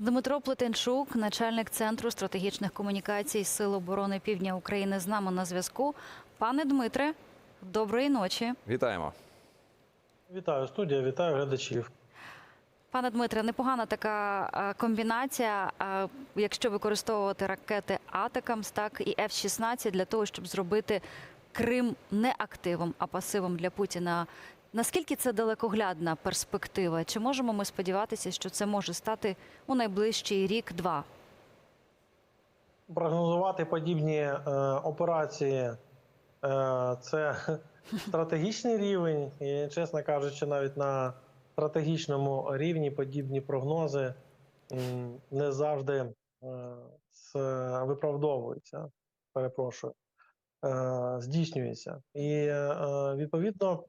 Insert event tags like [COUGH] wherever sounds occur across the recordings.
Дмитро Плетенчук, начальник центру стратегічних комунікацій Сил оборони Півдня України, з нами на зв'язку. Пане Дмитре, доброї ночі. Вітаємо. Вітаю студія, вітаю глядачів. Пане Дмитре, непогана така комбінація, якщо використовувати ракети Атакамс, так і F-16 для того, щоб зробити Крим не активом, а пасивом для Путіна. Наскільки це далекоглядна перспектива? Чи можемо ми сподіватися, що це може стати у найближчий рік-два? Прогнозувати подібні е, операції е, це [LAUGHS] стратегічний рівень, і, чесно кажучи, навіть на стратегічному рівні подібні прогнози не завжди е, виправдовуються. Перепрошую, е, здійснюються. І е, відповідно,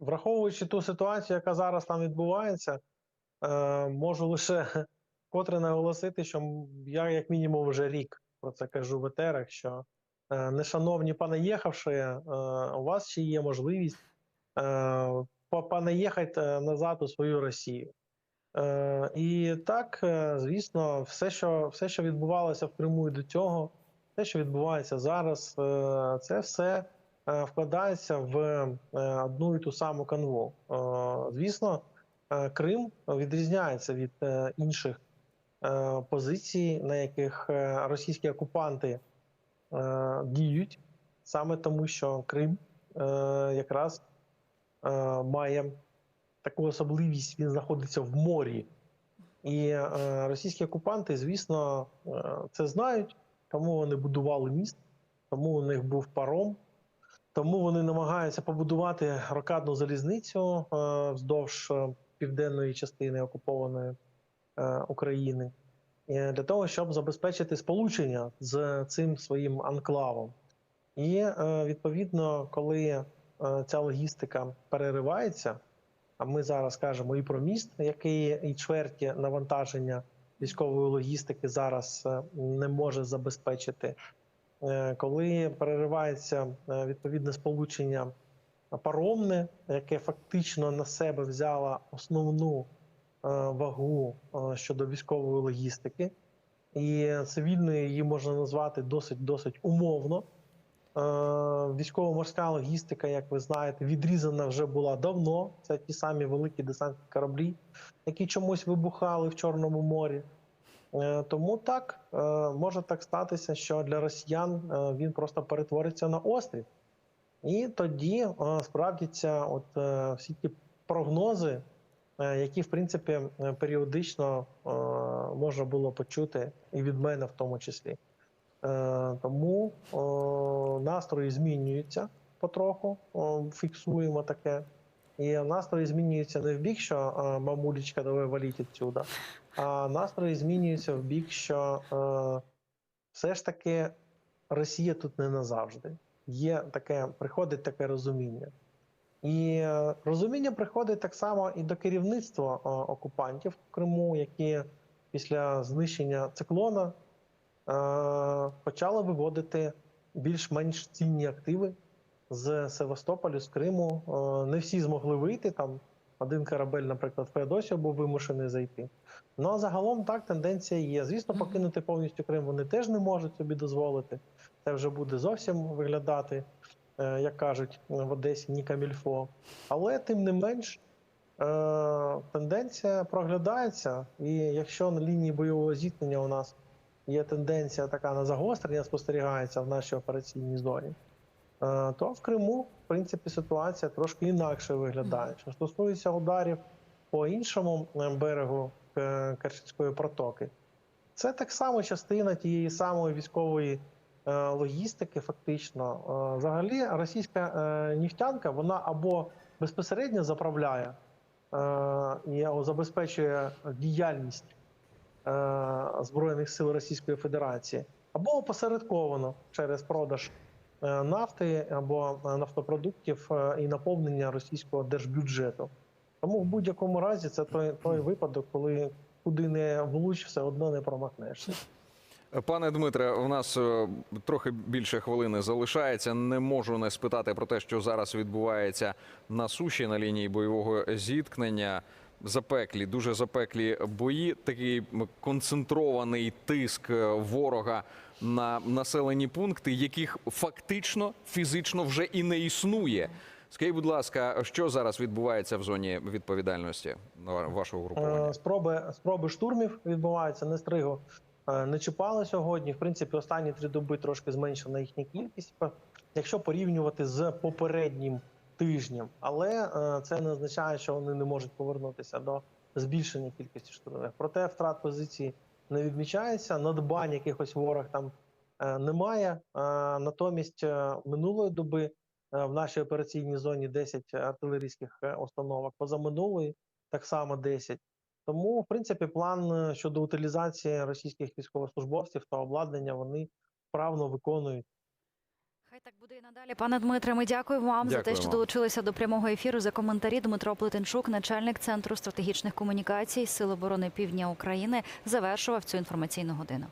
враховуючи ту ситуацію, яка зараз там відбувається, е, можу лише [LAUGHS] Котре наголосити, що я як мінімум вже рік про це кажу в етерах, що е, нешановні понаїхавши, е, у вас ще є можливість е, по- понаїхати е, назад у свою Росію. Е, і так, е, звісно, все, що все, що відбувалося в Криму і до цього, те, що відбувається зараз, е, це все вкладається в е, одну і ту саму канву. Е, звісно, е, Крим відрізняється від е, інших е, позицій, на яких е, російські окупанти е, діють, саме тому, що Крим е, якраз е, має таку особливість, він знаходиться в морі. І е, російські окупанти, звісно, е, це знають, тому вони будували міст, тому у них був паром, тому вони намагаються побудувати рокадну залізницю е, вздовж е, південної частини окупованої е, України е, для того, щоб забезпечити сполучення з цим своїм анклавом. І е, відповідно, коли е, ця логістика переривається, а ми зараз кажемо і про міст, який і чверті навантаження військової логістики зараз е, не може забезпечити. Е, Коли переривається е, відповідне сполучення паромне, яке фактично на себе взяло основну е, вагу щодо військової логістики, і цивільною її можна назвати досить досить умовно. Військово-морська логістика, як ви знаєте, відрізана вже була давно. Це ті самі великі десантні кораблі, які чомусь вибухали в Чорному морі. Е, Тому так е, може так статися, що для росіян е, він просто перетвориться на острів. І тоді справдяться от всі ті прогнози, які в принципі періодично можна було почути і від мене в тому числі. Тому настрої змінюються потроху, фіксуємо таке. І настрої змінюються не в бік, що мамулечка, давай валіть відсюди, а настрої змінюються в бік, що е, все ж таки Росія тут не назавжди. Є таке, приходить таке розуміння. І е, розуміння приходить так само і до керівництва е, окупантів в Криму, які після знищення циклона е, почали виводити більш-менш цінні активи з Севастополя, з Криму. Не всі змогли вийти. Там один корабель, наприклад, Феодосія був вимушений зайти. Ну а загалом так тенденція є. Звісно, покинути повністю Крим вони теж не можуть собі дозволити. Це вже буде зовсім виглядати, е, як кажуть в Одесі, ні камільфо. Але тим не менш. Е, тенденція проглядається, і якщо на лінії бойового зіткнення у нас є тенденція така на загострення, спостерігається в нашій операційній зоні, то в Криму, в принципі, ситуація трошки інакше виглядає. Що стосується ударів по іншому е, берегу е, Керченської протоки, це так само частина тієї самої військової е, логістики, фактично. Е, Взагалі, російська е, нефтянка вона або безпосередньо заправляє е, і забезпечує діяльність е, Збройних сил Російської Федерації, або опосередковано через продаж е, нафти або е, нафтопродуктів е, і наповнення російського держбюджету. Тому в будь-якому разі це той, той випадок, коли куди не влуч, все одно не промахнешся. Пане Дмитре, у нас е, трохи більше хвилини залишається. Не можу не спитати про те, що зараз відбувається на суші на лінії бойового зіткнення. запеклі, дуже запеклі бої. Такий концентрований тиск е, ворога на населені пункти, яких фактично фізично вже і не існує. Скажіть, будь ласка, що зараз відбувається в зоні відповідальності вашого угруповання? Е, Спроби, спроби штурмів відбуваються. Нестригу е, не чіпали сьогодні. В принципі, останні три доби трошки зменшена їхня кількість, якщо порівнювати з попереднім тижнем. Але е, це не означає, що вони не можуть повернутися до збільшення кількості штурмів. Проте втрат позицій не відмічається. Надбань якихось ворог там е, немає. Е, Натомість е, минулої доби в нашій операційній зоні 10 артилерійських установок, позаминулої так само 10. Тому, в принципі, план щодо утилізації російських військовослужбовців та обладнання вони вправно виконують. Хай так буде і надалі. Пане Дмитре, ми дякуємо вам за те, що що долучилися до прямого ефіру. За коментарі Дмитро Плетенчук, начальник центру стратегічних комунікацій Сил оборони Півдня України, завершував цю інформаційну годину.